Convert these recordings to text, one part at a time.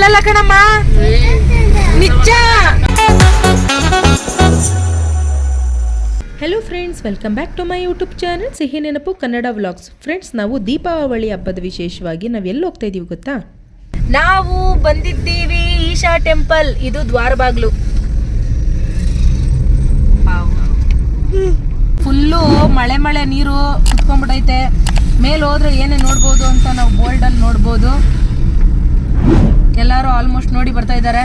ಸುಳ್ಳಲ್ಲ ಕಣಮ್ಮ. ನಿಜ hello friends welcome back to my YouTube channel Sihi Nenapu Kannada vlogs. Friends ನಾವು ದೀಪಾವಳಿ ಹಬ್ಬದ ವಿಶೇಷವಾಗಿ ನಾವು ಎಲ್ಲಿ ಹೋಗ್ತಾ ಇದೀವಿ ಗೊತ್ತಾ? ನಾವು ಬಂದಿದ್ದೀವಿ ಈಶಾ ಟೆಂಪಲ್ ಇದು ದ್ವಾರಬಾಗ್ಲು. ಫುಲ್ಲು ಮಳೆ ಮಳೆ ನೀರು ಕುತ್ಕೊಂಡ್ಬಿಟ್ಟೈತೆ ಮೇಲೆ ಹೋದ್ರೆ ಏನೇ ನೋಡ್ಬೋದು ಅಂತ ನಾವು ಬೋಲ್ಡಲ್ಲಿ ನೋಡ್ಬೋದು. ಎಲ್ಲರೂ ಆಲ್ಮೋಸ್ಟ್ ನೋಡಿ ಬರ್ತಾ ಇದ್ದಾರೆ.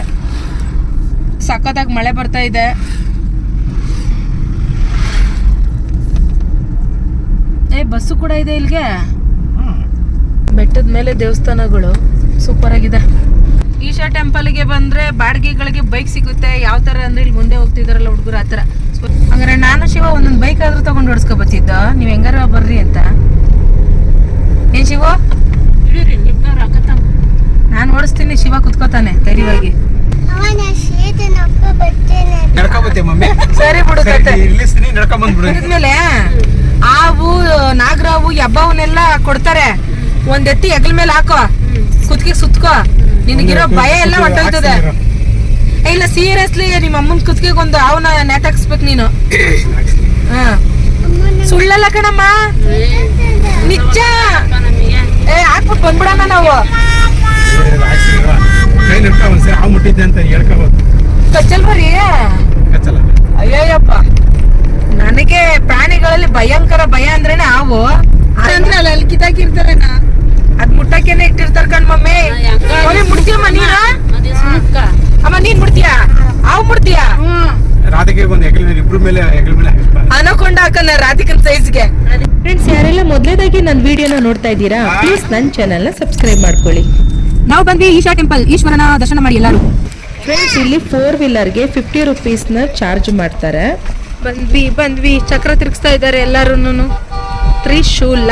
ಸಖತ್ತಾಗಿ ಮಳೆ ಬರ್ತಾ ಇದೆ. ಏ, ಬಸ್ಸು ಕೂಡ ಇದೆ ಇಲ್ಲಿಗೆ ಬೆಟ್ಟದ ಮೇಲೆ ದೇವಸ್ಥಾನಗಳು. ಸೂಪರ್ ಆಗಿದೆ. ಈಶಾ ಟೆಂಪಲ್ಗೆ ಬಂದ್ರೆ ಬಾಡಿಗೆಗಳಿಗೆ ಬೈಕ್ ಸಿಗುತ್ತೆ. ಯಾವ ತರ ಅಂದ್ರೆ ಇಲ್ಲಿ ಮುಂದೆ ಹೋಗ್ತಿದಾರಲ್ಲ ಹುಡುಗರು, ಆ ಥರ ನಾನು ಶಿವ ಒಂದೊಂದು ಬೈಕ್ ಆದ್ರೂ ತೊಗೊಂಡು ಓಡಿಸ್ಕೊ ನೀವು ನೀವ್ ಹೆಂಗಾರ ಬರ್ರಿ ಅಂತ. ಏನ್ ಶಿವ? ಓಡಿಸ್ತೀನಿ ಶಿವ ಕುತ್ಕೋತಾನೆ ತೆರಿವಾಗಿ ಅವನ ಶೇತನಪ್ಪ ಬರ್ತೇನೆ. ನಡ್ಕೊಬತ್ತೆ ಮಮ್ಮಿ. ಸರಿ ಬಿಡು ಕತೆ ಇಲ್ಲಿಸ್ತೀನಿ ನಡ್ಕೊಂಡ್ ಬಂದ್ಬಿಡು ಮೇಲೆ ಹಾವು ನಾಗರಾವು ಎಬ್ಬವನ್ನೆಲ್ಲ ಕೊಡ್ತಾರೆ. ಒಂದ್ ಎತ್ತಿ ಹೆಗಲ ಮೇಲೆ ಹಾಕೋ. ಕುತ್ಕಿ ಸುತ್ಕೋ. ನಿನಗಿರೋ ಭಯ ಎಲ್ಲ ಹೊಂಟೋಯ್ತದೆ ಏ, ಇಲ್ಲ ಸೀರಿಯಸ್ಲಿ ನಿಮ್ಮ ಅಮ್ಮನ ಕುತ್ಕಿಗೆ ಒಂದು ಅವನ ನೆಟಾಕ್ಸ್ಬೇಕು ನೀನು. ಹ. ಸುಳ್ಳಲ್ಲ ಕಣಮ್ಮ. ನಿಜ. ಏ ಹಾಕ್ಬಿಟ್ಟು ಬಂದ್ಬಿಡಣ ನಾವು. ಕೈ ನಡ್ಕೊಂಡ್ ಒಂದ್ಸರಿ ಹಾವು ಮುಟ್ಟಿದ್ದೆ ಅಂತ ಹೇಳ್ಕೋಬೋದು ಕಚ್ಚಲ್. ಬರೀ ಕಚ್ಚಲ್ಲ ಅಯ್ಯಯ್ಯಪ್ಪ. ನನಗೆ ಪ್ರಾಣಿಗಳಲ್ಲಿ ಭಯಂಕರ ಭಯ ಅಂದ್ರೇನೆ ಹಾವು. ಅಂದ್ರೆ ಅಲ್ಲಿ ಅಲ್ಲಿ ಕಿತ್ತಾಕಿರ್ತಾರೆ ಅದ್ ಮುಟ್ಟಕ್ಕೇನೆ ಇಟ್ಟಿರ್ತಾರ ಕಣ್ ಮಮ್ಮಿ. ಮುಡ್ತೀಯಮ್ಮ ನೀನ? ಅಮ್ಮ ನೀನ್ ಮುಡ್ತೀಯಾ ಹಾವು ಮುಡ್ತೀಯಾ ರಾಧೆಗೆ ಒಂದು ಹೆಗಲ ಮೇಲೆ ಇಬ್ರು ಮೇಲೆ ಹೆಗಲ ಮೇಲೆ ಅನಕೊಂಡ ಹಾಕನ ರಾಧಿಕನ್ ಸೈಜ್ಗೆ ಫ್ರೆಂಡ್ಸ್ ಯಾರೆಲ್ಲ ಮೊದಲೇದಾಗಿ ನನ್ನ ವಿಡಿಯೋನ ನೋಡ್ತಾ ಇದ್ದೀರಾ ಪ್ಲೀಸ್ ನನ್ನ ಚಾನೆಲ್ನ ಸಬ್ಸ್ಕ್ರೈಬ್ ಮಾಡ್ಕೊಳ್ಳಿ. ನಾವು ಬಂದ್ವಿ ಈಶಾ ಟೆಂಪಲ್ ಈಶ್ವರನ ದರ್ಶನ ಮಾಡಿ ಎಲ್ಲರೂ. ಫ್ರೆಂಡ್ಸ್ ಇಲ್ಲಿ ಫೋರ್ ವೀಲರ್ಗೆ ಫಿಫ್ಟಿ ರುಪೀಸ್ನ ಚಾರ್ಜ್ ಮಾಡ್ತಾರೆ. ಬಂದ್ವಿ ಬಂದ್ವಿ. ಚಕ್ರ ತಿರುಗಿಸ್ತಾ ಇದ್ದಾರೆ ಎಲ್ಲರೂ ತ್ರಿಶೂಲ.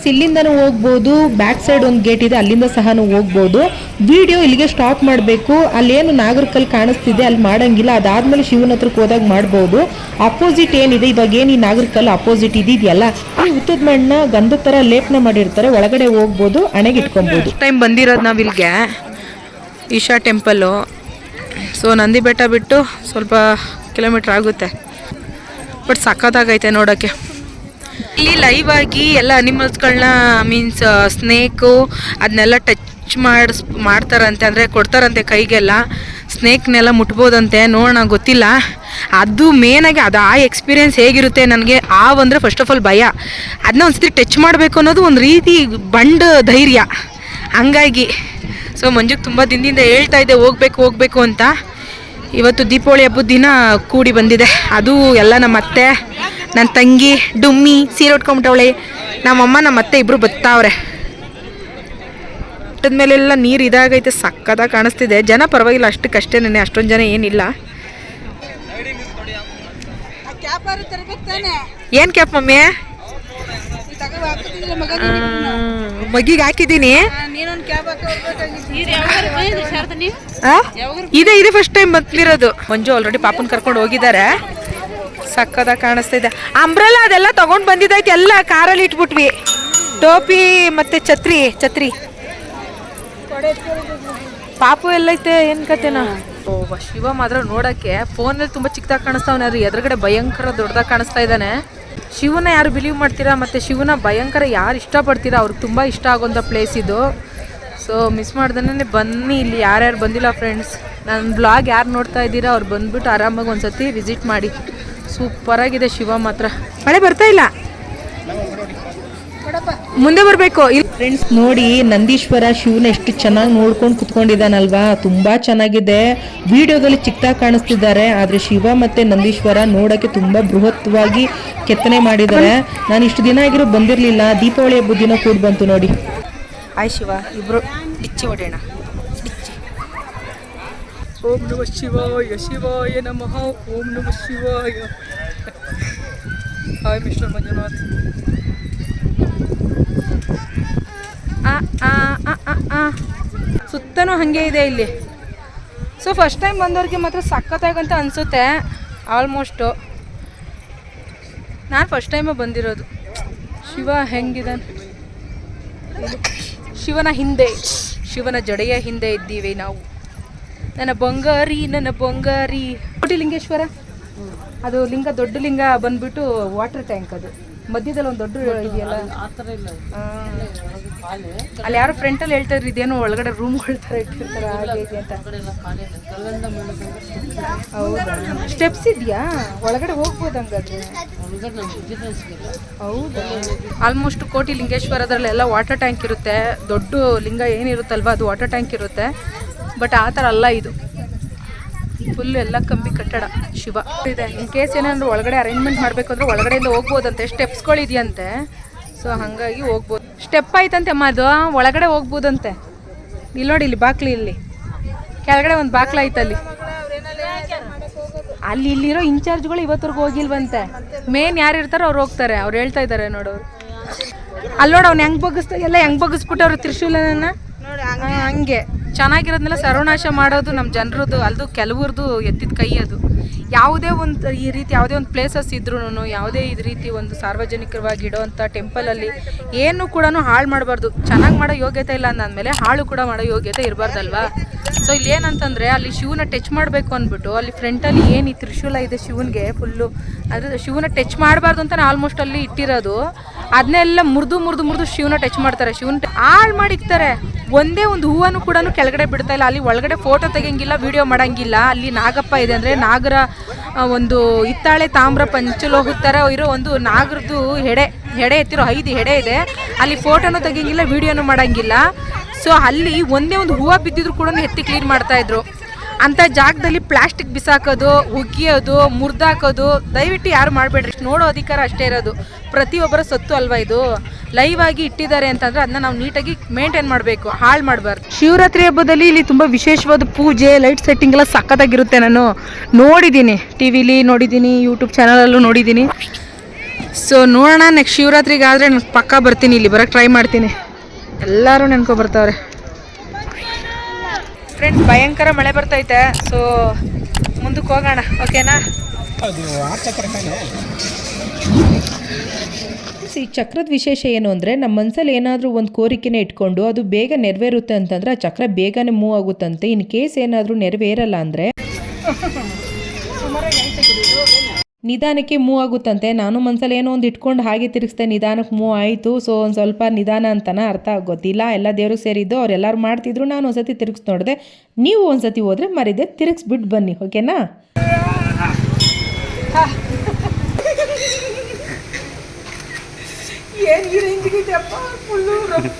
Friends, ಇಲ್ಲಿಂದನೂ ಹೋಗ್ಬೋದು. ಬ್ಯಾಕ್ ಸೈಡ್ ಒಂದು ಗೇಟ್ ಇದೆ ಅಲ್ಲಿಂದ ಸಹ ಹೋಗ್ಬೋದು. ವಿಡಿಯೋ ಇಲ್ಲಿಗೆ ಸ್ಟಾಪ್ ಮಾಡಬೇಕು. ಅಲ್ಲೇನು ನಾಗರಕಲ್ ಕಾಣಿಸ್ತಿದೆ ಅಲ್ಲಿ ಮಾಡೋಂಗಿಲ್ಲ. ಅದಾದ್ಮೇಲೆ ಶಿವನ ಹತ್ರಕ್ಕೆ ಹೋದಾಗ ಮಾಡ್ಬೋದು. ಅಪೋಸಿಟ್ ಏನಿದೆ ಇವಾಗ ಏನು ಈ ನಾಗರಕಲ್ ಅಪೋಸಿಟ್ ಇದೆಯಲ್ಲ? ಈ ಉತ್ತದ ಮಣ್ಣ ಗಂಧದ ಥರ ಲೇಪನ ಮಾಡಿರ್ತಾರೆ. ಒಳಗಡೆ ಹೋಗ್ಬೋದು ಹಣೆಗೆ ಇಟ್ಕೊಬೋದು. ಟೈಮ್ ಬಂದಿರೋದು ನಾವು ಇಲ್ಲಿಗೆ ಈಶಾ ಟೆಂಪಲ್ಲು ಸೊ ನಂದಿ ಬೆಟ್ಟ ಬಿಟ್ಟು ಸ್ವಲ್ಪ ಕಿಲೋಮೀಟ್ರ್ ಆಗುತ್ತೆ. ಬಟ್ ಸಖತ್ತಾಗೈತೆ ನೋಡೋಕ್ಕೆ ಇಲ್ಲಿ ಲೈವ್ ಆಗಿ ಎಲ್ಲ ಅನಿಮಲ್ಸ್ಗಳನ್ನ ಮೀನ್ಸ್ ಸ್ನೇಕು ಅದನ್ನೆಲ್ಲ ಟಚ್ ಮಾಡಿಸ್, ಮಾಡ್ತಾರಂತೆ, ಅಂದರೆ ಕೊಡ್ತಾರಂತೆ ಕೈಗೆಲ್ಲ. ಸ್ನೇಕ್ನೆಲ್ಲ ಮುಟ್ಬೋದಂತೆ, ನೋಡೋಣ, ಗೊತ್ತಿಲ್ಲ. ಅದು ಮೇನಾಗಿ ಅದು ಆ ಎಕ್ಸ್ಪೀರಿಯೆನ್ಸ್ ಹೇಗಿರುತ್ತೆ ನನಗೆ, ಆ ಅಂದರೆ ಫಸ್ಟ್ ಆಫ್ ಆಲ್ ಭಯ. ಅದನ್ನ ಒಂದ್ಸತಿ ಟಚ್ ಮಾಡಬೇಕು ಅನ್ನೋದು ಒಂದು ರೀತಿ ಬಂಡ್ ಧೈರ್ಯ. ಹಂಗಾಗಿ ಸೊ ಮಂಜುಗೆ ತುಂಬ ದಿನದಿಂದ ಹೇಳ್ತಾ ಇದ್ದೆ, ಹೋಗ್ಬೇಕು ಹೋಗ್ಬೇಕು ಅಂತ. ಇವತ್ತು ದೀಪಾವಳಿ ಹಬ್ಬದ ದಿನ ಕೂಡಿ ಬಂದಿದೆ. ಅದು ಎಲ್ಲ ನಮ್ಮ ಅತ್ತೆ ನನ್ನ ತಂಗಿ, ಡುಮ್ಮಿ ಸೀರೆ ಉಟ್ಕೊಂಬಿಟ್ಟವಳೆ ನಮ್ಮಮ್ಮ ನಮ್ಮ ಅತ್ತೆ ಇಬ್ಬರು ಬತ್ತಾವ್ರೆ. ಊಟದ ಮೇಲೆಲ್ಲ ನೀರು ಇದಾಗೈತೆ, ಸಕ್ಕತ್ತಾಗಿ ಕಾಣಿಸ್ತಿದೆ. ಜನ ಪರವಾಗಿಲ್ಲ ಅಷ್ಟಕ್ಕಷ್ಟೇ ನೆನೆ ಅಷ್ಟೊಂದು ಜನ ಏನಿಲ್ಲ. ಏನು ಕ್ಯಾಪ್ ಮಮ್ಮಿ? ಮಗಿಗೆ ಹಾಕಿದ್ದೀನಿ? ಇದೆ ಇದೆ ಫಸ್ಟ್ ಟೈಮ್ ಬಂದಿರೋದು. ಮಂಜು ಆಲ್ರೆಡಿ ಪಾಪನ್ ಕರ್ಕೊಂಡು ಹೋಗಿದ್ದಾರೆ. ಸಕ್ಕದಾಗಿ ಕಾಣಿಸ್ತಾ ಇದೆ ಅಂಬ್ರೆಲ್ಲ ಅದೆಲ್ಲ ತಗೊಂಡ್ ಬಂದಿದ್ದೈತೆ ಎಲ್ಲ ಕಾರಲ್ಲಿ ಇಟ್ಬಿಟ್ವಿ. ಟೋಪಿ ಮತ್ತೆ ಛತ್ರಿ ಛತ್ರಿ. ಪಾಪು ಎಲ್ಲೈತೆ, ಏನ್ ಕತೆನಾ? ಶಿವ ಮಾತ್ರ ನೋಡಕ್ಕೆ ಫೋನಲ್ಲಿ ತುಂಬಾ ಚಿಕ್ಕದಾಗ ಕಾಣಿಸ್ತಾವನ ರೀ ಎದುರುಗಡೆ ಭಯಂಕರ ದೊಡ್ಡದಾಗ ಕಾಣಿಸ್ತಾ ಇದ್ದಾನೆ. ಶಿವನ ಯಾರು ಬಿಲೀವ್ ಮಾಡ್ತೀರಾ? ಮತ್ತೆ ಶಿವನ ಭಯಂಕರ ಯಾರು ಇಷ್ಟಪಡ್ತೀರಾ? ಅವ್ರಿಗೆ ತುಂಬಾ ಇಷ್ಟ ಆಗೋಂಥ ಪ್ಲೇಸ್ ಇದು. ಸೊ ಮಿಸ್ ಮಾಡ್ದೇ ಬನ್ನಿ, ಇಲ್ಲಿ ಯಾರ್ಯಾರು ಬಂದಿಲ್ಲ ಫ್ರೆಂಡ್ಸ್ ನನ್ನ ಬ್ಲಾಗ್ ಯಾರು ನೋಡ್ತಾ ಇದ್ದೀರಾ? ಅವ್ರು ಬಂದ್ಬಿಟ್ಟು ಆರಾಮಾಗಿ ಒಂದ್ಸತಿ ವಿಸಿಟ್ ಮಾಡಿ. ಸೂಪರ್ ಆಗಿದೆ ಶಿವ ಮಾತ್ರ. ಮಳೆ ಬರ್ತಾ ಇಲ್ಲ? ಮುಂದೆ ಬರಬೇಕು. ಇಲ್ಲಿ ಫ್ರೆಂಡ್ಸ್ ನೋಡಿ ನಂದೀಶ್ವರ ಶಿವನ ಎಷ್ಟು ಚೆನ್ನಾಗಿ ನೋಡ್ಕೊಂಡು ಕುತ್ಕೊಂಡಿದ್ದಾನಲ್ವಾ? ತುಂಬಾ ಚೆನ್ನಾಗಿದೆ. ವಿಡಿಯೋದಲ್ಲಿ ಚಿಕ್ಕದಾಗಿ ಕಾಣಿಸ್ತಿದ್ದಾರೆ ಆದ್ರೆ ಶಿವ ಮತ್ತೆ ನಂದೀಶ್ವರ ನೋಡಕ್ಕೆ ತುಂಬಾ ಬೃಹತ್ವಾಗಿ ಕೆತ್ತನೆ ಮಾಡಿದ್ದಾರೆ. ನಾನು ಇಷ್ಟು ದಿನ ಆಗಿರೋ ಬಂದಿರಲಿಲ್ಲ. ದೀಪಾವಳಿ ಹಬ್ಬದ ದಿನ ಕೂಡ ಬಂತು ನೋಡಿ. ಆಯ್ ಶಿವ. ಇಬ್ರು ಡಿಚ್ಚಿ ಹೊಡೆಯೋಣ. ಡಿಚ್ಚಿ ಓಂ ನಮ ಶಿವಾಯ ಶಿವಾಯ ನಮಃ, ಓಂ ನಮ ಶಿವಾಯ. Hi mister Manjunath. ಸುತ್ತನೂ ಹಾಗೆ ಇದೆ ಇಲ್ಲಿ. ಸೊ ಫಸ್ಟ್ ಟೈಮ್ ಬಂದವ್ರಿಗೆ ಮಾತ್ರ ಸಖತ್ತಾಗಂತ ಅನಿಸುತ್ತೆ ಆಲ್ಮೋಸ್ಟು ನಾನು ಫಸ್ಟ್ ಟೈಮೇ ಬಂದಿರೋದು. ಶಿವ ಹೆಂಗಿದಾನೆ ಶಿವನ ಹಿಂದೆ, ಶಿವನ ಜಡೆಯ ಹಿಂದೆ ಇದ್ದೀವಿ ನಾವು. ನನ್ನ ಬಂಗಾರಿ ನನ್ನ ಬಂಗಾರಿ. ಕೋಟಿ ಲಿಂಗೇಶ್ವರ ಅದು ಲಿಂಗ ದೊಡ್ಡ ಲಿಂಗ ಬಂದ್ಬಿಟ್ಟು ವಾಟರ್ ಟ್ಯಾಂಕ್ ಅದು. ಮಧ್ಯದಲ್ಲಿ ಒಂದು ದೊಡ್ಡ ಇದೆಯಲ್ಲ. ಅಲ್ಲಿ ಯಾರೋ ಫ್ರೆಂಟ್ ಅಲ್ಲಿ ಇದ್ರು ಇದೇನೋ ಒಳಗಡೆ ರೂಮ್ ಥರ ಇಟ್ಟಿರ್ತಾರೆ ಹಾಗೆ ಇದೆ ಅಂತ. ಹೌದಾ? ಸ್ಟೆಪ್ಸ್ ಇದೆಯಾ? ಒಳಗಡೆ ಹೋಗ್ಬೋದು ಹಂಗಾದ್ರೆ. ಹೌದಾ? ಆಲ್ಮೋಸ್ಟ್ ಕೋಟಿ ಲಿಂಗೇಶ್ವರದ್ರಲ್ಲೆಲ್ಲ ವಾಟರ್ ಟ್ಯಾಂಕ್ ಇರುತ್ತೆ. ದೊಡ್ಡ ಲಿಂಗ ಏನಿರುತ್ತಲ್ವ ಅದು ವಾಟರ್ ಟ್ಯಾಂಕ್ ಇರುತ್ತೆ. ಬಟ್ ಆ ಥರ ಅಲ್ಲ ಇದು. ಫುಲ್ ಎಲ್ಲ ಕಂಬಿ ಕಟ್ಟಡ ಶಿವ. ಇದೆ. ಇನ್ ಕೇಸ್ ಏನಾದ್ರು ಒಳಗಡೆ ಅರೇಂಜ್ಮೆಂಟ್ ಮಾಡಬೇಕು ಅಂದ್ರೆ ಒಳಗಡೆಯಿಂದ ಹೋಗ್ಬೋದಂತೆ. ಸ್ಟೆಪ್ಸ್ಗಳಿದೆಯಂತೆ ಸೊ ಹಾಗಾಗಿ ಹೋಗ್ಬೋದು. ಸ್ಟೆಪ್ ಆಯ್ತಂತೆ ಅಮ್ಮ ಅದು ಒಳಗಡೆ ಹೋಗ್ಬೋದಂತೆ. ಇಲ್ಲಿ ನೋಡಿ ಇಲ್ಲಿ ಬಾಕ್ಲಿ ಇಲ್ಲಿ. ಕೆಳಗಡೆ ಒಂದು ಬಾಕ್ಲ ಆಯ್ತು ಅಲ್ಲಿ. ಅಲ್ಲಿ ಇಲ್ಲಿರೋ ಇನ್ಚಾರ್ಜ್ಗಳು ಇವತ್ತರೆಗೂ ಹೋಗಿಲ್ವಂತೆ. ಮೇನ್ ಯಾರು ಇರ್ತಾರೋ ಅವ್ರು ಹೋಗ್ತಾರೆ. ಅವ್ರು ಹೇಳ್ತಾ ಇದ್ದಾರೆ ನೋಡೋರು ಅಲ್ಲಿ ನೋಡು ಅವ್ನು ಹೆಂಗ್ ಬಗ್ಗಿಸ್ತಾ ಎಲ್ಲ ಹೆಂಗೆ ಬಗ್ಗಿಸ್ಬಿಟ್ಟವ್ರು ತ್ರಿಶೂಲನ ಹಂಗೆ. ಚೆನ್ನಾಗಿರೋದನ್ನೆಲ್ಲ ಸರ್ವನಾಶ ಮಾಡೋದು ನಮ್ಮ ಜನರದ್ದು ಅಲ್ದು ಕೆಲವ್ರದ್ದು ಎತ್ತಿದ ಕೈ ಅದು. ಯಾವುದೇ ಒಂದು ಈ ರೀತಿ ಯಾವುದೇ ಒಂದು ಪ್ಲೇಸಸ್ ಇದ್ರೂ ಯಾವುದೇ ಇದು ರೀತಿ ಒಂದು ಸಾರ್ವಜನಿಕವಾಗಿ ಇಡೋವಂಥ ಟೆಂಪಲಲ್ಲಿ ಏನು ಕೂಡ ಹಾಳು ಮಾಡಬಾರ್ದು. ಚೆನ್ನಾಗಿ ಮಾಡೋ ಯೋಗ್ಯತೆ ಇಲ್ಲ ಅಂದಮೇಲೆ ಹಾಳು ಕೂಡ ಮಾಡೋ ಯೋಗ್ಯತೆ ಇರಬಾರ್ದಲ್ವಾ? ಸೊ ಇಲ್ಲಿ ಏನಂತಂದರೆ ಅಲ್ಲಿ ಶಿವನ ಟಚ್ ಮಾಡಬೇಕು ಅಂದ್ಬಿಟ್ಟು ಅಲ್ಲಿ ಫ್ರಂಟಲ್ಲಿ ಏನು ಈ ತ್ರಿಶೂಲ ಇದೆ ಶಿವನಿಗೆ ಫುಲ್ಲು ಅದು ಶಿವನ ಟಚ್ ಮಾಡಬಾರ್ದು ಅಂತಾನೆ ಆಲ್ಮೋಸ್ಟ್ ಅಲ್ಲಿ ಇಟ್ಟಿರೋದು. ಅದನ್ನೆಲ್ಲ ಮುರಿದು ಮುರಿದು ಮುರಿದು ಶಿವನ ಟಚ್ ಮಾಡ್ತಾರೆ. ಶಿವನ ಹಾಳು ಮಾಡಿಕ್ತಾರೆ. ಒಂದೇ ಒಂದು ಹೂವನ್ನು ಕೂಡ ಕೆಳಗಡೆ ಬಿಡ್ತಾ ಇಲ್ಲ. ಅಲ್ಲಿ ಒಳಗಡೆ ಫೋಟೋ ತೆಗಂಗಿಲ್ಲ ವಿಡಿಯೋ ಮಾಡೋಂಗಿಲ್ಲ. ಅಲ್ಲಿ ನಾಗಪ್ಪ ಇದೆ ಅಂದರೆ ನಾಗರ ಒಂದು ಹಿತ್ತಾಳೆ ತಾಮ್ರ ಪಂಚಲೋಹದ ಥರ ಇರೋ ಒಂದು ನಾಗರದ್ದು ಹೆಡೆ ಹೆಡೆ ಎತ್ತಿರೋ ಐದು ಹೆಡೆ ಇದೆ. ಅಲ್ಲಿ ಫೋಟೋನು ತೆಗಿಯಂಗಿಲ್ಲ, ವಿಡಿಯೋನು ಮಾಡಂಗಿಲ್ಲ. ಸೊ ಅಲ್ಲಿ ಒಂದೇ ಒಂದು ಹೂವು ಬಿದ್ದಿದ್ರು ಕೂಡ ಎತ್ತಿ ಕ್ಲೀನ್ ಮಾಡ್ತಾ ಇದ್ರು. ಅಂಥ ಜಾಗದಲ್ಲಿ ಪ್ಲಾಸ್ಟಿಕ್ ಬಿಸಾಕೋದು ಉಗಿಯೋದು ಮುರಿದಾಕೋದು ದಯವಿಟ್ಟು ಯಾರು ಮಾಡಬೇಡ್ರಿ. ನೋಡೋ ಅಧಿಕಾರ ಅಷ್ಟೇ ಇರೋದು. ಪ್ರತಿಯೊಬ್ಬರ ಸತ್ತು ಅಲ್ವಾ ಇದು? ಲೈವ್ ಆಗಿ ಇಟ್ಟಿದ್ದಾರೆ ಅಂತಂದ್ರೆ ಅದನ್ನ ನಾವು ನೀಟಾಗಿ ಮೇಂಟೈನ್ ಮಾಡಬೇಕು, ಹಾಳು ಮಾಡಬಾರ್ದು. ಶಿವರಾತ್ರಿ ಹಬ್ಬದಲ್ಲಿ ಇಲ್ಲಿ ತುಂಬ ವಿಶೇಷವಾದ ಪೂಜೆ ಲೈಟ್ ಸೆಟ್ಟಿಂಗ್ ಎಲ್ಲ ಸಖತ್ತಾಗಿರುತ್ತೆ ನಾನು ನೋಡಿದ್ದೀನಿ. ಟಿ ವಿಲಿ ನೋಡಿದ್ದೀನಿ ಯೂಟ್ಯೂಬ್ ಚಾನಲಲ್ಲೂ ನೋಡಿದ್ದೀನಿ. ಸೊ ನೋಡೋಣ ನೆಕ್ಸ್ಟ್ ಶಿವರಾತ್ರಿಗೆ ನಾನು ಪಕ್ಕ ಬರ್ತೀನಿ ಇಲ್ಲಿ ಬರೋಕ್ಕೆ ಟ್ರೈ ಮಾಡ್ತೀನಿ. ಎಲ್ಲರೂ ನೆನ್ಕೊ ಬರ್ತಾವ್ರೆ ಫ್ರೆಂಡ್ಸ್ ಭಯಂಕರ ಮಳೆ ಬರ್ತೈತೆ ಸೊ ಮುಂದಕ್ಕೆ ಹೋಗೋಣ ಓಕೆನಾ ತಾನೆ ಈ ಚಕ್ರದ ವಿಶೇಷ ಏನು ಅಂದರೆ ನಮ್ಮ ಮನಸ್ಸಲ್ಲಿ ಏನಾದರೂ ಒಂದು ಕೋರಿಕೆನ ಇಟ್ಕೊಂಡು ಅದು ಬೇಗ ನೆರವೇರುತ್ತೆ ಅಂತಂದರೆ ಆ ಚಕ್ರ ಬೇಗನೆ ಮೂವ್ ಆಗುತ್ತಂತೆ. ಇನ್ ಕೇಸ್ ಏನಾದರೂ ನೆರವೇರಲ್ಲ ಅಂದರೆ ನಿಧಾನಕ್ಕೆ ಮೂವ್ ಆಗುತ್ತಂತೆ. ನಾನು ಮನಸ್ಸಲ್ಲಿ ಏನೋ ಒಂದು ಇಟ್ಕೊಂಡು ಹಾಗೆ ತಿರುಗಿಸ್ದೆ, ನಿಧಾನಕ್ಕೆ ಮೂವ್ ಆಯಿತು, ಸೊ ಒಂದು ಸ್ವಲ್ಪ ನಿಧಾನ ಅಂತನ ಅರ್ಥ ಗೊತ್ತಿಲ್ಲ ಎಲ್ಲ ದೇವರು ಸೇರಿದ್ದು, ಅವರೆಲ್ಲರೂ ಮಾಡ್ತಿದ್ರು, ನಾನು ಒಂದ್ಸತಿ ತಿರುಗಿಸ್ ನೋಡಿದೆ. ನೀವು ಒಂದ್ಸತಿ ಹೋದರೆ ಮರಿದೆ ತಿರುಗಿಸ್ಬಿಟ್ಟು ಬನ್ನಿ ಓಕೆನಾ ಏನು ಈ ರೇಂಜ್ಗೆ ಫುಲ್ಲು ರಫ್